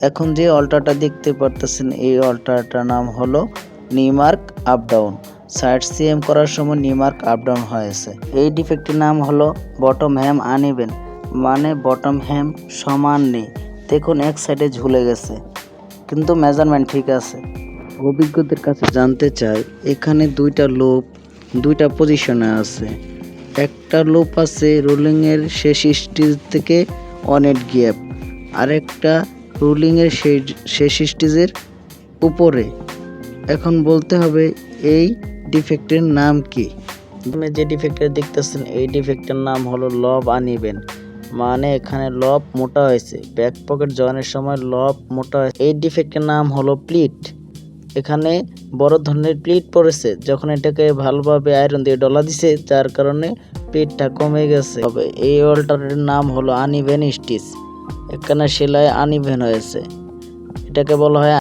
এখন যে অল্টারটা দেখতে পারতেছেন, এই অল্টারটার নাম হলো নিমার্ক আপ ডাউন সাইড সিএম করার সময় নিমার্ক আপ ডাউন হয়েছে। এই ডিফেক্টের নাম হলো বটম হ্যাম আনিবেন মানে বটম হ্যাম সমান নেই। দেখুন, এক সাইডে ঝুলে গেছে। কিন্তু মেজারমেন্ট ঠিক আছে। অভিজ্ঞদের কাছে জানতে চাই, এখানে দুইটা লোপ দুইটা পজিশনে আছে। একটা লোপ আছে রোলিংয়ের শেষ স্টেজ থেকে অনেট গ্যাপ আরেকটা রোলিংয়ের শেষ শেষ স্টেজের উপরে। এখন বলতে হবে, এই ডিফেক্টের নাম কি? তুমি যে ডিফেক্টটা দেখতেছেন, এই ডিফেক্টের নাম হলো লব আনিবেন। মানে এখানে লব মোটা হয়েছে। ব্যাক পকেট জয়েনের সময় লব মোটা হয়েছে। এই ডিফেক্টের নাম হলো প্লিট। এখানে বড় ধরনের প্লিট পড়েছে, যখন এটাকে ভালোভাবে আয়রন দিয়ে ডলা দিছে, যার কারণে প্লিটটা কমে গেছে। তবে এই অল্টারের নাম হলো আনিবেন স্টিচ। এখানে সেলাই আনিভেন হয়েছে। এটাকে বলা হয়